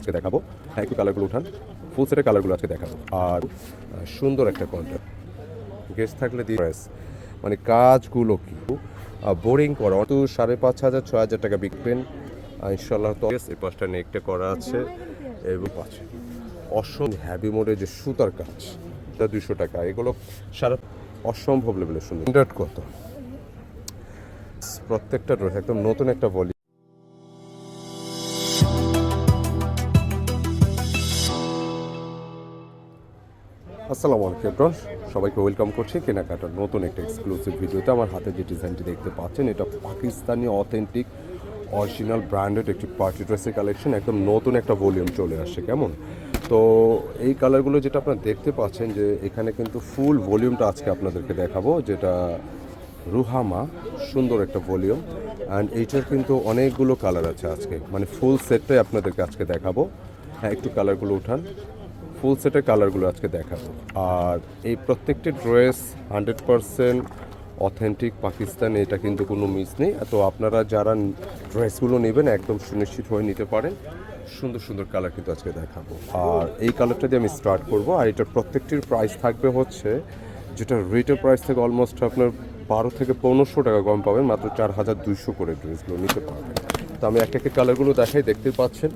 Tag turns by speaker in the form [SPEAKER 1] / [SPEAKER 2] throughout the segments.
[SPEAKER 1] আজকে দেখাবো। হ্যাঁ একটু কালারগুলো উঠান। ফুল সেটের কালারগুলো আজকে দেখাবো। আর সুন্দর একটা কন্টেন্ট গেস্ট থাকলে দিয়ে মানে কাজগুলো কি? বোরিং করা। অত সাড়ে পাঁচ হাজার, ছয় হাজার টাকা বিকবেন। ইনশাল্লাহ তো এই পাঁচটা নেকটে করা আছে। এবং পাচ্ছে অসম হ্যাভি মোডে যে সুতার কাজ তা দুশো টাকা। এগুলো সারা অসম্ভব লেভেলের সুন্দর। কত? প্রত্যেকটা ড্রেস একদম নতুন একটা বলি আসসালামু আলাইকুম, এভরিওয়ান। সবাইকে ওয়েলকাম করছি কেনাকাটার নতুন একটা এক্সক্লুসিভ ভিডিওতে। আমার হাতে যে ডিজাইনটি দেখতে পাচ্ছেন, এটা পাকিস্তানি অথেন্টিক অরিজিনাল ব্র্যান্ডেড একটি পার্টি ড্রেসের কালেকশন একদম নতুন একটা ভলিউম চলে আসছে, কেমন? তো এই কালারগুলো যেটা আপনারা দেখতে পাচ্ছেন যে, এখানে কিন্তু ফুল ভলিউমটা আজকে আপনাদেরকে দেখাবো, যেটা রুহামা, সুন্দর একটা ভলিউম অ্যান্ড এইটার কিন্তু অনেকগুলো কালার আছে আজকে। মানে ফুল সেটটাই আপনাদেরকে আজকে দেখাবো। হ্যাঁ একটু কালারগুলো উঠান। ফুল সেটের কালারগুলো আজকে দেখাবো। আর এই প্রত্যেকটি dress hundred percent authentic Pakistan, এটা কিন্তু কোনো মিস নেই। তো আপনারা যারা ড্রেসগুলো নেবেন, একদম সুনিশ্চিত হয়ে নিতে পারেন। সুন্দর সুন্দর কালার কিন্তু আজকে দেখাবো। আর এই কালারটা দিয়ে আমি স্টার্ট করব। আর এটার প্রত্যেকটির প্রাইস থাকবে হচ্ছে, যেটা রেটের প্রাইস থেকে অলমোস্ট আপনার বারো থেকে পনেরোশো টাকা কম পাবেন। মাত্র চার হাজার দুইশো করে ড্রেসগুলো নিতে পারবেন। তো আমি এক একে কালারগুলো দেখাই দেখতে পাচ্ছেন।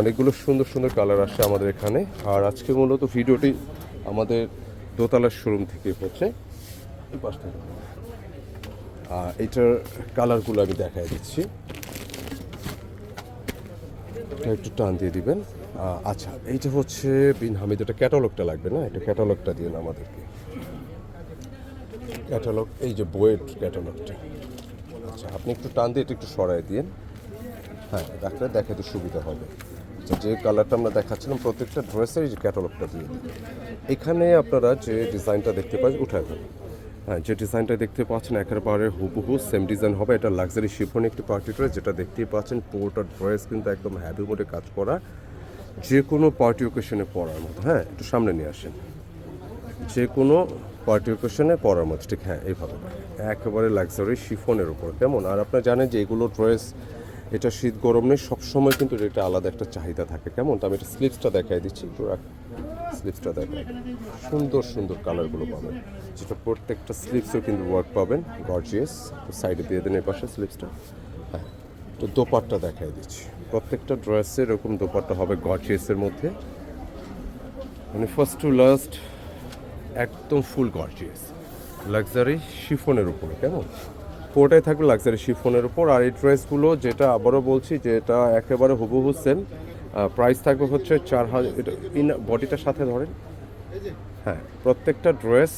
[SPEAKER 1] অনেকগুলো সুন্দর সুন্দর কালার আসছে আমাদের এখানে। আর আজকে মূলত ভিডিওটি আমাদের দোতলার শোরুম থেকে হচ্ছে। আর এইটার কালারগুলো আমি দেখাই দিচ্ছি। একটু টান দিয়ে দিবেন। আচ্ছা এইটা হচ্ছে বিন হামিদ, এটা ক্যাটালগটা লাগবে না? এটা ক্যাটালগটা দিয়ে আমাদেরকে। ক্যাটালগ, এই যে বইয়ের ক্যাটালগটা। আচ্ছা আপনি একটু টান দিয়ে এটা একটু সরাই দিন। হ্যাঁ ডাক্তার দেখাতে সুবিধা হবে। আচ্ছা যে কালারটা আমরা দেখাচ্ছিলাম, প্রত্যেকটা ড্রেসের যে ক্যাটালগটা দিয়ে এখানে আপনারা যে ডিজাইনটা দেখতে পাচ্ছেন উঠায় হ্যাঁ যে ডিজাইনটা দেখতে পাচ্ছেন একেবারে হুবহু সেম ডিজাইন হবে। এটা লাক্সারি শিফন একটি পার্টি ড্রেস যেটা দেখতেই পাচ্ছেন, পুরোটা ড্রেস কিন্তু একদম হ্যাভি মোডে কাজ করা। যে কোনো পার্টি ওকেশনে পরার মতো হ্যাঁ একটু সামনে নিয়ে আসেন। যে কোনো পার্টি ওকেশনে পরার মতো, ঠিক হ্যাঁ এইভাবে। একেবারে লাক্সারি শিফনের উপর, কেমন? আর আপনারা জানেন যে এগুলো ড্রেস এটা শীত গরম নেই, সবসময় কিন্তু এটা আলাদা একটা চাহিদা থাকে। কেমন? তো আমি এটা স্লিপসটা দেখাই দিচ্ছি, একটু রাখ। স্লিপসটা দেখাই। সুন্দর সুন্দর কালারগুলো পাবেন। যেটা প্রত্যেকটা স্লিপসও কিন্তু ওয়ার্ক পাবেন গর্জিয়াস তো সাইডে দিয়ে দেন এই পাশে স্লিপসটা। হ্যাঁ তো দোপাট্টা দেখাই দিচ্ছি। প্রত্যেকটা ড্রেসের এরকম দোপাট্টা হবে গর্জিয়াসের মধ্যে। মানে ফার্স্ট টু লাস্ট একদম ফুল গর্জিয়াস লাক্সারি শিফনের উপরে, কেমন? পুরোটাই থাকবে লাক্সারি শিফনের উপর। আর এই ড্রেসগুলো যেটা আবারও বলছি যে এটা একেবারে হুবহু সেম প্রাইস থাকবে হচ্ছে চার হাজার এটা ইন বডিটার সাথে ধরেন। হ্যাঁ প্রত্যেকটা ড্রেস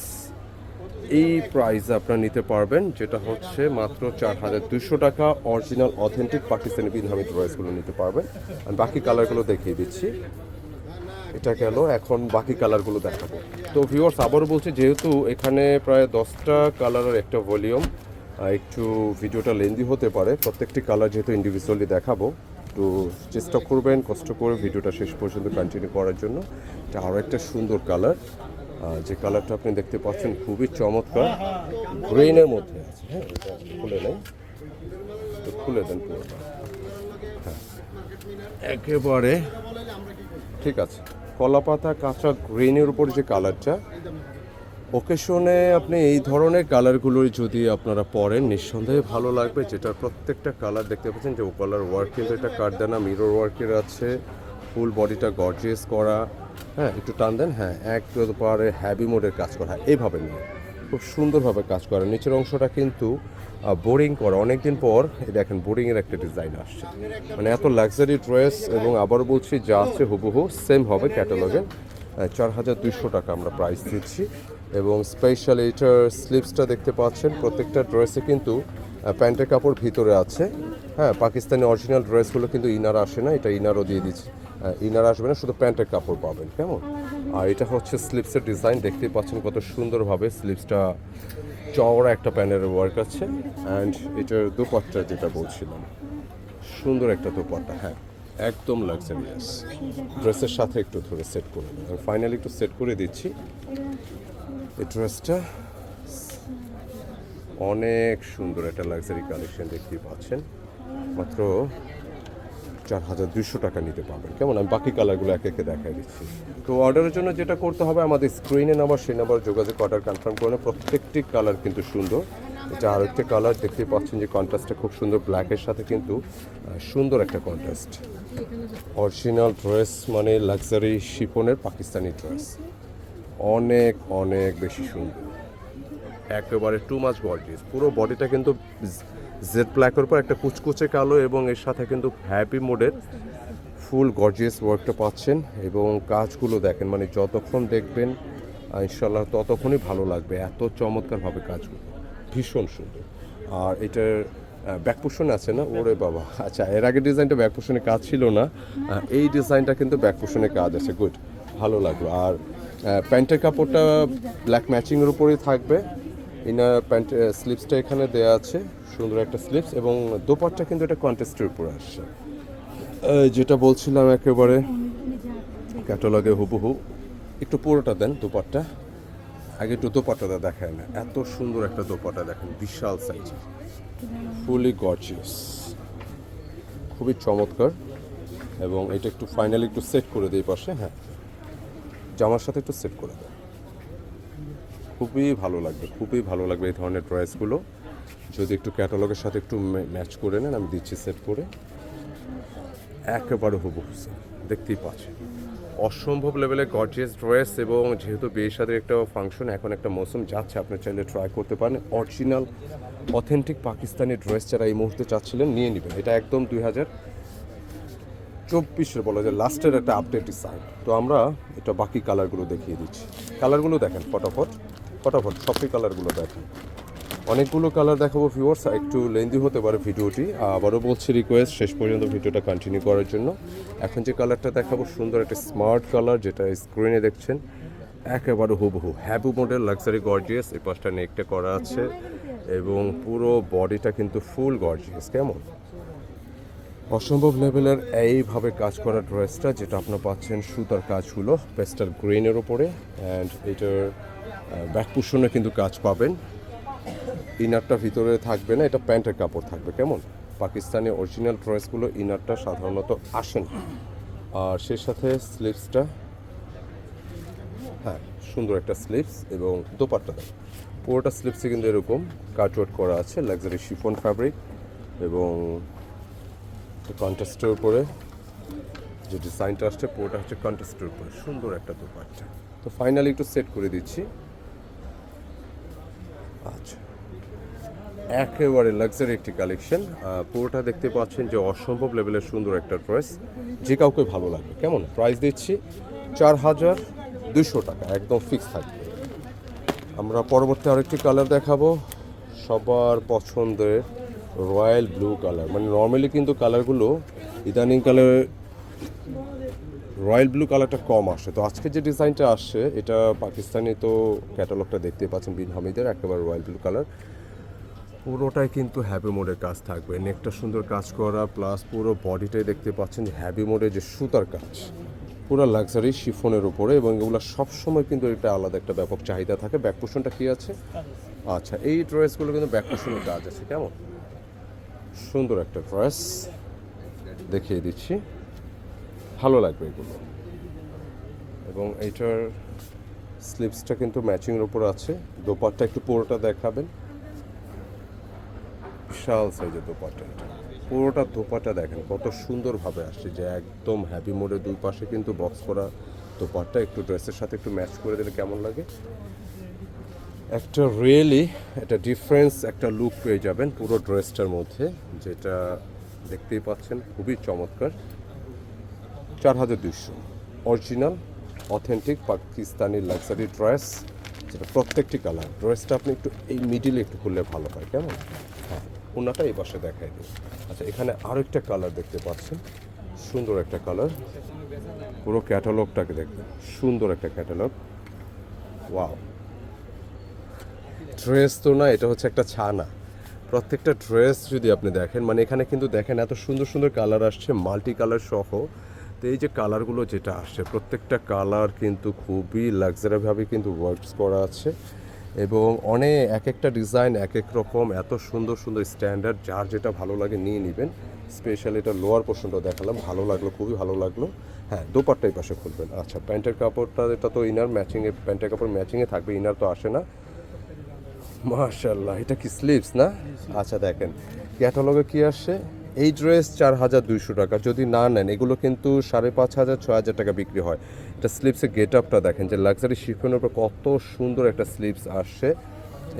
[SPEAKER 1] এই প্রাইস আপনারা নিতে পারবেন, যেটা হচ্ছে মাত্র চার হাজার দুশো টাকা। অরিজিনাল অথেন্টিক পাকিস্তানি বিনহামি ড্রেসগুলো নিতে পারবেন। আমি বাকি কালারগুলো দেখিয়ে দিচ্ছি। এটা গেল, এখন বাকি কালারগুলো দেখাবো। তো ভিউয়ার্স আবারও বলছি, যেহেতু এখানে প্রায় দশটা কালারের একটা ভলিউম একটু ভিডিওটা লেন্দি হতে পারে। প্রত্যেকটি কালার যেহেতু ইন্ডিভিজুয়ালি দেখাবো একটু চেষ্টা করবেন, কষ্ট করে ভিডিওটা শেষ পর্যন্ত কন্টিনিউ করার জন্য। এটা আরও একটা সুন্দর কালার যে কালারটা আপনি দেখতে পাচ্ছেন খুবই চমৎকার। গ্রেনের মধ্যে আছে হ্যাঁ খুলে নেই। খুলে দেন পুরোটা। হ্যাঁ। একেবারে, ঠিক আছে। কলাপাতা কাঁচা গ্রিনের উপর যে কালারটা ওকেশনে আপনি এই ধরনের কালারগুলো যদি আপনারা পরেন নিঃসন্দেহে ভালো লাগবে। যেটা প্রত্যেকটা কালার দেখতে পাচ্ছেন যে ও কালার ওয়ার্ক কিন্তু এটা কাঠদানা মিরর ওয়ার্কের আছে। ফুল বডিটা গর্জিয়াস করা। হ্যাঁ একটু টান দেন। হ্যাঁ একবারে হ্যাভি মোডের কাজ করা। হ্যাঁ, এইভাবে নিয়ে। খুব সুন্দরভাবে কাজ করা। নিচের অংশটা কিন্তু বোরিং করা। অনেকদিন পর দেখেন বোরিংয়ের একটা ডিজাইন আসছে। মানে এত লাক্সারি ড্রেস এবং আবার বলছি যা আছে হুবহু সেম হবে ক্যাটালগে চার হাজার দুইশো টাকা আমরা প্রাইস দিচ্ছি। এবং স্পেশাল এইটার স্লিপসটা দেখতে পাচ্ছেন, প্রত্যেকটা ড্রেসে কিন্তু প্যান্টের কাপড় ভিতরে আছে। হ্যাঁ পাকিস্তানি অরিজিনাল ড্রেসগুলো কিন্তু ইনার আসে না, এটা ইনারও দিয়ে দিচ্ছি। ইনার আসবে না, শুধু প্যান্টের কাপড় পাবেন, কেমন? আর এটা হচ্ছে স্লিপসের ডিজাইন দেখতেই পাচ্ছেন কত সুন্দরভাবে স্লিপসটা চওড়া একটা প্যানের ওয়ার্ক আছে। অ্যান্ড এটার দুপাট্টা যেটা বলছিলাম, সুন্দর একটা দোপাট্টা হ্যাঁ। একদম লাক্সারিয়াস ড্রেসের সাথে একটু ধরে সেট করে দেবেন ফাইনালি একটু সেট করে দিচ্ছি। এই ড্রেসটা অনেক সুন্দর একটা লাক্সারি কালেকশন দেখতেই পাচ্ছেন। মাত্র চার হাজার দুশো টাকা নিতে পারবেন। কেমন? আমি বাকি কালারগুলো একে একে দেখাই দিচ্ছি। তো অর্ডারের জন্য যেটা করতে হবে, আমাদের স্ক্রিনে নাম্বার সেই নাম্বার যোগাযোগ অর্ডার কনফার্ম করে প্রত্যেকটি কালার কিন্তু সুন্দর। এটা আরেকটা কালার দেখতে পাচ্ছেন যে কন্ট্রাস্টটা খুব সুন্দর ব্ল্যাকের সাথে কিন্তু সুন্দর একটা কন্ট্রাস্ট অরিজিনাল ড্রেস মানে লাক্সারি শিফনের পাকিস্তানি ড্রেস অনেক অনেক বেশি সুন্দর। একেবারে টু মাছ গর্জিয়াস পুরো বডিটা কিন্তু জেড ব্ল্যাকের উপর একটা কুচকুচে কালো এবং এর সাথে কিন্তু হ্যাপি মোডের ফুল গর্জিয়াস ওয়ার্কটা পাচ্ছেন এবং কাজগুলো দেখেন মানে যতক্ষণ দেখবেন ইনশাল্লাহ ততক্ষণই ভালো লাগবে। এত চমৎকারভাবে কাজগুলো। ভীষণ সুন্দর। আর এটার ব্যাক পোষণ আছে না? ওরে বাবা। আচ্ছা এর আগে ডিজাইনটা ব্যাক পোষণে কাজ ছিল না। এই ডিজাইনটা কিন্তু ব্যাক পোষণে কাজ আছে। গুড ভালো লাগল। আর প্যান্টের কাপড়টা ব্ল্যাক ম্যাচিংয়ের উপরেই থাকবে। ইনার প্যান্ট স্লিপসটা এখানে দেওয়া আছে। সুন্দর একটা স্লিপস এবং দোপাট্টা কিন্তু এটা কন্টেস্টের উপরে আসছে। যেটা বলছিলাম একেবারে ক্যাটালগে হুবহু। একটু পুরোটা দেন দোপাট্টা। আগে একটু দোপাট্টাটা দেখায় না, এত সুন্দর একটা দোপাটা দেখেন, বিশাল সাইজ ফুলি গর্জিয়াস খুবই চমৎকার। এবং এটা একটু ফাইনালি একটু সেট করে দিই পাশে হ্যাঁ। জামার সাথে একটু সেট করে দেয় খুবই ভালো লাগবে, খুবই ভালো লাগবে এই ধরনের ড্রেসগুলো যদি একটু ক্যাটালগের সাথে একটু ম্যাচ করে নেন, আমি দিচ্ছি সেট করে। একেবারে same, দেখতেই পাচ্ছি। অসম্ভব লেভেলের গর্জিয়াস ড্রেস এবং যেহেতু বিয়ের সাথে একটা ফাংশন এখন একটা মৌসুম যাচ্ছে আপনি চাইলে ট্রাই করতে পারেন। অরিজিনাল অথেন্টিক পাকিস্তানি ড্রেস যারা এই মুহূর্তে চাচ্ছিলেন নিয়ে নেবেন। এটা একদম দুই হাজার চব্বিশের বলা যায় লাস্টের একটা আপডেট সাইন তো আমরা এটা বাকি কালারগুলো দেখিয়ে দিচ্ছি। কালারগুলো দেখেন ফটাফট ফটাফট সবই কালারগুলো দেখেন। অনেকগুলো কালার দেখাবো ভিউয়ার্স একটু লেন্দি হতে পারে ভিডিওটি। আবারও বলছি রিকোয়েস্ট শেষ পর্যন্ত ভিডিওটা কন্টিনিউ করার জন্য। এখন যে কালারটা দেখাবো, সুন্দর একটা স্মার্ট কালার যেটা স্ক্রিনে দেখছেন, একেবারে হুবহু। হ্যাবু মডেল লাক্সারি গর্জিয়াস এই পাশটা নেকটা করা আছে, এবং পুরো বডিটা কিন্তু ফুল গর্জিয়াস কেমন? অসম্ভব লেভেলের এইভাবে কাজ করা ড্রেসটা যেটা আপনার পাচ্ছেন সুতার কাজগুলো পেস্টার গ্রিনের ওপরে অ্যান্ড এটার ব্যাক পুশনে কিন্তু কাজ পাবেন। ইনারটা ভিতরে থাকবে না, এটা প্যান্টের কাপড় থাকবে, কেমন? পাকিস্তানি অরিজিনাল ড্রেসগুলো ইনারটা সাধারণত আসে না। আর সেই সাথে স্লিভসটা হ্যাঁ সুন্দর একটা স্লিভস এবং দোপাট্টা দেয়। পুরোটা স্লিভসে কিন্তু এরকম, কাটওয়ার্ক করা আছে লাক্সারি শিফন ফ্যাব্রিক এবং কন্ট্রাস্টের উপরে যে ডিজাইনটা আসছে, পুরোটা হচ্ছে কন্ট্রাস্টের উপরে, সুন্দর একটা দোপাট্টা। তো ফাইনালি একটু সেট করে দিচ্ছি। আচ্ছা। একেবারে লাক্সারি একটি কালেকশন পুরোটা দেখতে পাচ্ছেন যে অসম্ভব লেভেলের সুন্দর একটা ড্রেস যে কাউকে ভালো লাগবে কেমন? প্রাইস দিচ্ছি চার হাজার দুশো টাকা, একদম ফিক্স থাকবে। আমরা পরবর্তী আরেকটি কালার দেখাবো। সবার পছন্দের রয়্যাল ব্লু কালার মানে নর্মালি কিন্তু কালারগুলো ইদানিং কালার রয়্যাল ব্লু কালারটা কম আসে। তো আজকে যে ডিজাইনটা আসছে এটা পাকিস্তানি তো ক্যাটালগটা দেখতে পাচ্ছেন বিন হামিদের একেবারে রয়্যাল ব্লু কালার। পুরোটাই কিন্তু হ্যাভি মোডের কাজ থাকবে। নেকটা সুন্দর কাজ করা প্লাস পুরো বডিটাই দেখতে পাচ্ছেন হ্যাভি মোডের যে সুতার কাজ। পুরো লাক্সারি শিফনের উপরে এবং এগুলো সবসময় কিন্তু এটা আলাদা একটা ব্যাপক চাহিদা থাকে। ব্যাক পোষণটা কি আছে? আচ্ছা এই ড্রেসগুলো কিন্তু ব্যাক পোষণের কাজ আছে, কেমন? সুন্দর একটা ড্রেস দেখিয়ে দিচ্ছি। ভালো লাগবে এগুলো। এবং এইটার স্লিপসটা কিন্তু ম্যাচিংয়ের উপর আছে। দোপাট্টা একটু পুরোটা দেখাবেন। বিশাল সাইজের দোপাট্টা এটা। পুরোটা দোপাট্টা দেখেন, কত সুন্দরভাবে আসছে যে একদম হ্যাপি মোডের দুই পাশে কিন্তু বক্স করা দোপাট্টা। একটু ড্রেসের সাথে একটু ম্যাচ করে দিলে কেমন লাগে? একটা রিয়েলি একটা ডিফারেন্স একটা লুক পেয়ে যাবেন পুরো ড্রেসটার মধ্যে, যেটা দেখতেই পাচ্ছেন, খুবই চমৎকার। চার হাজার দুশো original authentic Pakistani luxury dress যেটা প্রত্যেকটি কালার ড্রেসটা আপনি একটু এই মিডিলে একটু খুললে ভালো হয়, কেমন? হ্যাঁ ওনাটা এই পাশে দেখাই দিন আচ্ছা এখানে আরও একটা কালার দেখতে পাচ্ছেন। সুন্দর একটা কালার পুরো ক্যাটালগটাকে দেখবেন সুন্দর একটা ক্যাটালগ ওয়াও ড্রেস তো না, এটা হচ্ছে একটা ছানা। প্রত্যেকটা ড্রেস যদি আপনি দেখেন মানে এখানে কিন্তু দেখেন এত সুন্দর সুন্দর কালার আসছে মাল্টি কালার সহ। এই যে কালারগুলো যেটা আসছে, প্রত্যেকটা কালার কিন্তু খুবই লাক্সারিভাবে কিন্তু ওয়ার্কস করা আছে এবং অনেক এক একটা ডিজাইন এক এক রকম এত সুন্দর সুন্দর স্ট্যান্ডার্ড, যার যেটা ভালো লাগে নিয়ে নেবেন। স্পেশালি এটা লোয়ার পোর্শনটা দেখালাম, ভালো লাগল, খুবই ভালো লাগল। হ্যাঁ দোপাট্টা এই পাশে খুলবেন। আচ্ছা প্যান্টের কাপড়টা, এটা তো ইনার ম্যাচিংয়ে প্যান্টের কাপড় ম্যাচিংয়ে থাকবে ইনার তো আসে না। মাশাল্লাহ এটা কি স্লিভস না? আচ্ছা দেখেন। ক্যাটালগে কি আসছে? এই ড্রেস চার হাজার দুইশো টাকা। যদি না নেন, এগুলো কিন্তু সাড়ে পাঁচ হাজার ছ হাজার টাকা বিক্রি হয়। এটা স্লিপসের গেট আপটা দেখেন যে লাক্সারি শিফনের উপর কত সুন্দর একটা স্লিপস আসছে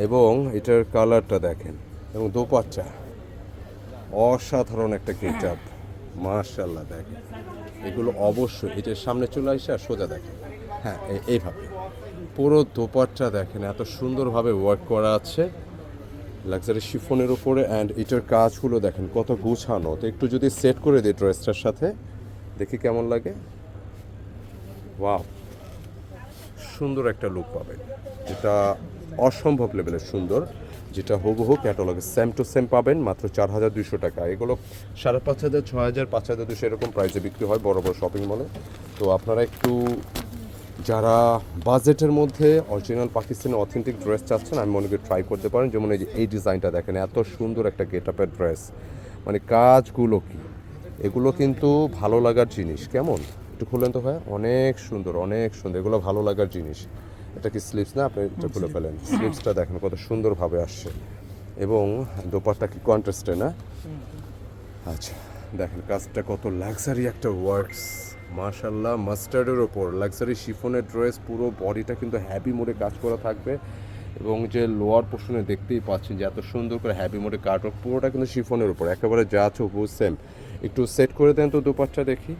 [SPEAKER 1] এবং এটার কালারটা দেখেন এবং দোপাচ্চা অসাধারণ একটা গেট আপ মার্শাল্লাহ দেখেন। এগুলো অবশ্যই এটার সামনে চলে আসে আর সোজা দেখেন। হ্যাঁ এইভাবে। পুরো দোপাট্টা দেখেন, এত সুন্দরভাবে ওয়ার্ক করা আছে। লাক্সারি শিফনের উপরে অ্যান্ড এটার কাজগুলো দেখেন, কত গুছানো। তো একটু যদি সেট করে দিই ড্রেসটার সাথে, দেখি কেমন লাগে। ওয়াও সুন্দর একটা লুক পাবেন। যেটা অসম্ভব লেভেলের সুন্দর, যেটা হুবহু ক্যাটালগে সেম টু সেম পাবেন, মাত্র চার হাজার দুশো টাকা। এগুলো সাড়ে পাঁচ হাজার ছ হাজার, পাঁচ হাজার দুশো এরকম প্রাইসে বিক্রি হয় বড় বড় শপিং মলে তো আপনারা একটু যারা বাজেটের মধ্যে অরিজিনাল পাকিস্তানি অথেন্টিক ড্রেস চাচ্ছেন আমি মনে করি ট্রাই করতে পারেন। যেমন এই যে এই ডিজাইনটা দেখেন এত সুন্দর একটা গেট আপের ড্রেস মানে কাজগুলো কি? এগুলো কিন্তু ভালো লাগার জিনিস। কেমন? একটু খুলেন তো ভাই অনেক সুন্দর অনেক সুন্দর। এগুলো ভালো লাগার জিনিস। এটা কি স্লিপস না? আপনি এটা খুলে ফেলেন। স্লিপসটা দেখেন কত সুন্দরভাবে আসছে। এবং দোপারটা কি কন্ট্রাস্টে না? আচ্ছা দেখেন কাজটা কত লাক্সারি একটা ওয়ার্কস মার্শাল্লাহ মাস্টার্ডের ওপর। লাক্সারি শিফনের ড্রেস পুরো বডিটা কিন্তু হ্যাপি মোডে কাজ করা থাকবে। এবং যে লোয়ার পোর্শনে দেখতেই পাচ্ছেন যে এত সুন্দর করে হ্যাপি মোডে কাট পুরোটা কিন্তু শিফনের উপর। একেবারে যা আছে হুবহু সেম একটু সেট করে দেন তো দুপাটটা দেখি।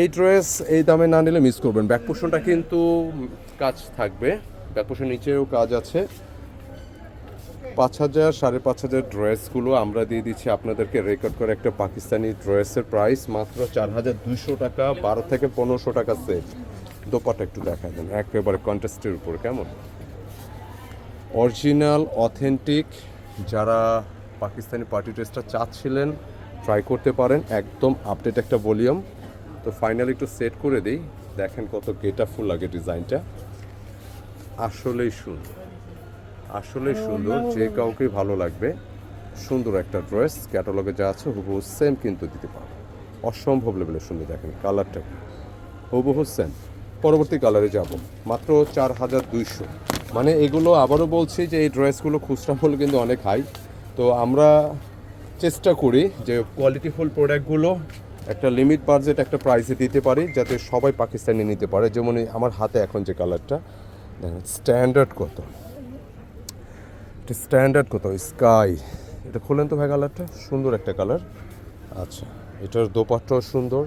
[SPEAKER 1] এই ড্রেস এই দামে না নিলে মিস করবেন। ব্যাক পোর্শনটা কিন্তু কাজ থাকবে। ব্যাক পোর্শন নিচেও কাজ আছে। পাঁচ হাজার, সাড়ে পাঁচ হাজার ড্রেসগুলো আমরা দিয়ে দিচ্ছি আপনাদেরকে রেকর্ড করে একটা পাকিস্তানি ড্রেসের প্রাইস মাত্র চার হাজার দুশো টাকা, বারো থেকে পনেরোশো টাকা সেট দোপাটা একটু দেখা দেন, একেবারে কন্টেস্টের উপর, কেমন? অরিজিনাল অথেন্টিক যারা পাকিস্তানি পার্টি ড্রেসটা চাচ্ছিলেন ট্রাই করতে পারেন, একদম আপডেট একটা ভলিউম তো ফাইনালি একটু সেট করে দিই, দেখেন কত গেটা ফুল লাগে ডিজাইনটা আসলেই সুন্দর। আসলে সুন্দর, যে কাউকে ভালো লাগবে, সুন্দর একটা ড্রেস, ক্যাটালগে যা আছে হুবহু সেম কিন্তু দিতে পারবে। অসম্ভব লেভেলের সুন্দর, দেখেন কালারটা হুবহু সেম পরবর্তী কালারে যাব। মাত্র চার হাজার দুইশো। মানে এগুলো আবারও বলছি যে এই ড্রেসগুলো খুচরা মূল্য কিন্তু অনেক হাই তো আমরা চেষ্টা করি যে কোয়ালিটি কোয়ালিটিফুল প্রোডাক্টগুলো একটা লিমিট বাজেট একটা প্রাইসে দিতে পারি, যাতে সবাই পাকিস্তানি নিতে পারে। যেমন আমার হাতে এখন যে কালারটা স্ট্যান্ডার্ড কত এটা স্ট্যান্ডার্ড কত স্কাই এটা খোলেন তো ভাই কালারটা সুন্দর একটা কালার আচ্ছা এটার দোপাট্টাও সুন্দর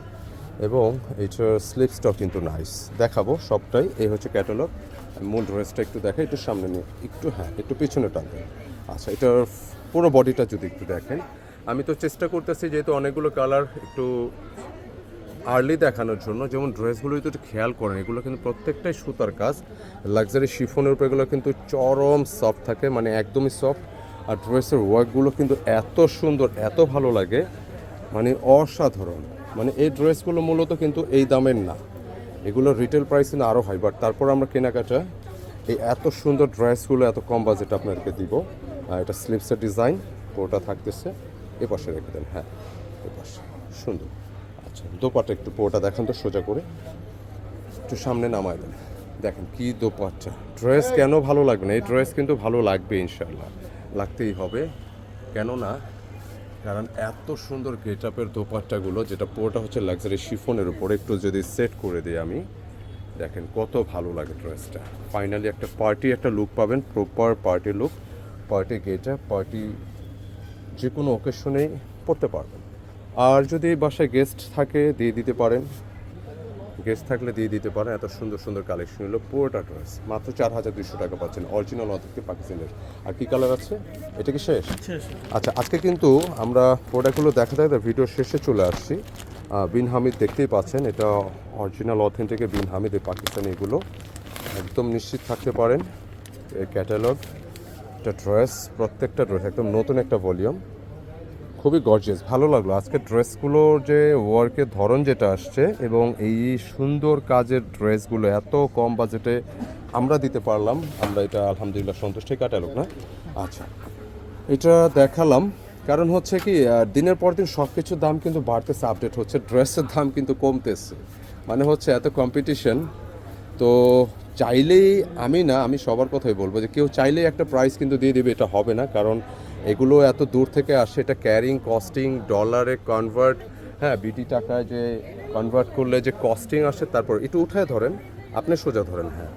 [SPEAKER 1] এবং এটার স্লিপসটাও কিন্তু নাইস দেখাবো সবটাই, এই হচ্ছে ক্যাটালগ মূল ড্রেসটা একটু দেখা একটু সামনে নিয়ে একটু হ্যাঁ একটু পিছনে টানবেন আচ্ছা এটার পুরো বডিটা যদি একটু দেখেন। আমি তো চেষ্টা করতেছি যেহেতু অনেকগুলো কালার একটু আর্লি দেখানোর জন্য, যেমন ড্রেসগুলো যদি একটু খেয়াল করেন, এগুলো কিন্তু প্রত্যেকটাই সুতার কাজ। লাক্সারি শিফনের উপর এগুলো কিন্তু চরম সফট থাকে মানে একদমই সফট আর ড্রেসের ওয়ার্কগুলো কিন্তু এত সুন্দর, এত ভালো লাগে মানে অসাধারণ। মানে এই ড্রেসগুলো মূলত কিন্তু এই দামের না। এগুলো রিটেল প্রাইস কিন্তু আরও হয় বাট তারপর আমরা কেনাকাটা, এই এত সুন্দর ড্রেসগুলো, এত কম বাজেট আপনাদেরকে দিব। আর এটা স্লিপসের ডিজাইন পুরোটা থাকতেছে। এ পাশে রেখে দেন হ্যাঁ এ পাশে সুন্দর। আচ্ছা দোপাটা একটু, পুরোটা দেখান তো সোজা করে। একটু সামনে নামায় দেন। দেখেন কি দোপাট্টা। ড্রেস কেন ভালো লাগবে না? এই ড্রেস কিন্তু ভালো লাগবে ইনশাল্লাহ লাগতেই হবে। কেননা, কারণ এত সুন্দর গেট আপের দোপাট্টাগুলো, যেটা পুরোটা হচ্ছে লাক্সারি শিফনের উপর, একটু যদি সেট করে দিই আমি, দেখেন কত ভালো লাগে ড্রেসটা। ফাইনালি একটা পার্টি একটা লুক পাবেন proper party look party get up party যে কোনো ওকেশনেই পড়তে পারবেন। আর যদি বাসায় গেস্ট থাকে দিয়ে দিতে পারেন। গেস্ট থাকলে দিয়ে দিতে পারেন। এত সুন্দর সুন্দর কালেকশন হলো পুরোটা ড্রেস মাত্র চার হাজার দুশো টাকা পাচ্ছেন। অরিজিনাল অথেন্টিক পাকিস্তানের আর কী কালার আছে? এটা কি শেষ? আচ্ছা আজকে কিন্তু আমরা প্রোডাক্টগুলো দেখা দেখতে ভিডিও শেষে চলে আসছি। বিন হামিদ দেখতেই পাচ্ছেন এটা অরিজিনাল অথেন্টিকের বিন হামিদের পাকিস্তানি এগুলো। একদম নিশ্চিত থাকতে পারেন। ক্যাটালগ একটা ড্রেস প্রত্যেকটা ড্রেস একদম নতুন একটা ভলিউম খুবই গর্জিয়াস ভালো লাগল। আজকে ড্রেসগুলোর যে ওয়ার্কের ধরন যেটা আসছে এবং এই সুন্দর কাজের ড্রেসগুলো এত কম বাজেটে আমরা দিতে পারলাম, আমরা এটা আলহামদুলিল্লাহ সন্তুষ্ট ক্যাটালগ না? আচ্ছা এটা দেখালাম। কারণ হচ্ছে কি দিনের পর দিন সব কিছুর দাম কিন্তু বাড়তেছে আপডেট হচ্ছে, ড্রেসের দাম কিন্তু কমতেছে। মানে হচ্ছে এত কম্পিটিশন তো চাইলেই আমি না, আমি সবার কথাই বলব যে কেউ চাইলেই একটা প্রাইস কিন্তু দিয়ে দিবে, এটা হবে না। কারণ এগুলো এত দূর থেকে আসে, এটা ক্যারিং কস্টিং ডলারে কনভার্ট হ্যাঁ বিটি টাকায় যে কনভার্ট করলে যে কস্টিং আসে, তারপর একটু উঠায় ধরেন, আপনি সোজা ধরেন হ্যাঁ।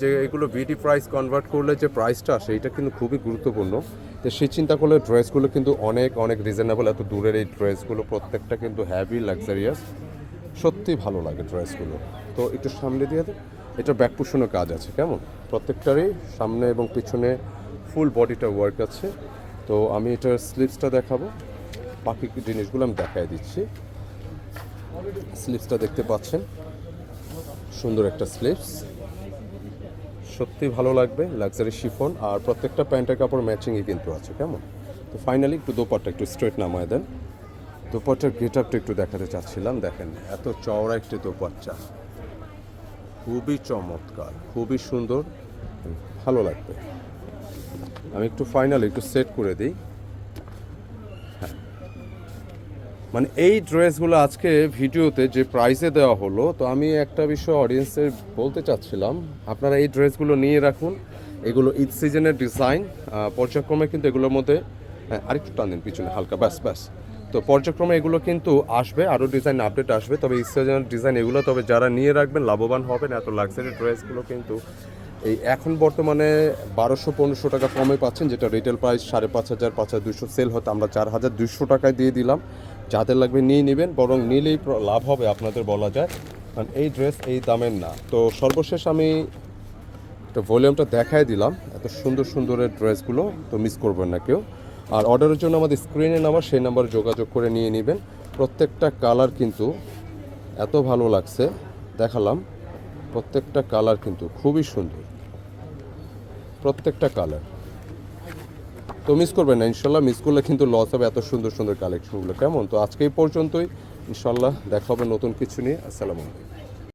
[SPEAKER 1] যে এগুলো বিটি প্রাইস কনভার্ট করলে যে প্রাইসটা আসে, এটা কিন্তু খুবই গুরুত্বপূর্ণ। তো সেই চিন্তা করলে ড্রেসগুলো কিন্তু অনেক অনেক রিজনেবল এত দূরের এই ড্রেসগুলো প্রত্যেকটা কিন্তু হ্যাভি লাক্সারিয়াস সত্যি ভালো লাগে ড্রেসগুলো তো একটু সামনে দিয়ে এটা ব্যাক পুষণের কাজ আছে, কেমন? প্রত্যেকটারই সামনে এবং পিছনে ফুল বডিটা ওয়ার্ক আছে। তো আমি এটার স্লিপসটা দেখাবো। বাকি জিনিসগুলো আমি দেখাই দিচ্ছি। স্লিপসটা দেখতে পাচ্ছেন। সুন্দর একটা স্লিপস সত্যি ভালো লাগবে লাক্সারি শিফন আর প্রত্যেকটা প্যান্টের কাপড় ম্যাচিংই কিন্তু আছে, কেমন? তো ফাইনালি একটু দোপাট্টা একটু স্ট্রেট নামায় দেন। দোপাট্টার গেট আপটা একটু দেখাতে চাচ্ছিলাম, দেখেন, এত চওড়া একটি দোপাট্টা। খুবই চমৎকার, খুবই সুন্দর, ভালো লাগবে। আমি একটু ফাইনালি একটু সেট করে দিই। হ্যাঁ। মানে এই ড্রেসগুলো আজকে ভিডিওতে যে প্রাইসে দেওয়া হলো, তো আমি একটা বিষয় অডিয়েন্সের বলতে চাচ্ছিলাম, আপনারা এই ড্রেসগুলো নিয়ে রাখুন। এগুলো ঈদ সিজনের ডিজাইন পর্যায়ক্রমে কিন্তু এগুলোর মধ্যে হ্যাঁ আরেকটু টান দিন পিছনে, হালকা, ব্যাস ব্যাস। তো পর্যায়ক্রমে এগুলো কিন্তু আসবে আরও ডিজাইন আপডেট আসবে, তবে ঈদ সিজনের ডিজাইন এগুলো, তবে যারা নিয়ে রাখবেন, লাভবান হবেন, এত লাক্সারি ড্রেসগুলো কিন্তু এই এখন বর্তমানে বারোশো, পনেরোশো টাকা কমে পাচ্ছেন, যেটা রিটেল প্রাইস সাড়ে পাঁচ হাজার পাঁচ হাজার দুশো সেল হতো আমরা চার হাজার দুশো টাকায় দিয়ে দিলাম। যাদের লাগবে নিয়ে নেবেন, বরং নিলেই লাভ হবে আপনাদের বলা যায়। কারণ এই ড্রেস এই দামের না। তো সর্বশেষ আমি একটা ভলিউমটা দেখাই দিলাম, এত সুন্দর সুন্দরের ড্রেসগুলো তো মিস করবেন না কেউ। আর অর্ডারের জন্য আমাদের স্ক্রিনে নাম্বার, সেই নাম্বারে যোগাযোগ করে নিয়ে নেবেন। প্রত্যেকটা কালার কিন্তু এত ভালো লাগছে, দেখালাম। প্রত্যেকটা কালার কিন্তু খুবই সুন্দর। প্রত্যেকটা কালার তো মিস করবে না, ইনশাল্লাহ মিস করলে কিন্তু লস হবে এত সুন্দর সুন্দর কালেকশনগুলো কেমন? তো আজকে এই পর্যন্তই। ইনশাল্লাহ দেখা হবে নতুন কিছু নিয়ে। আসসালামু আলাইকুম।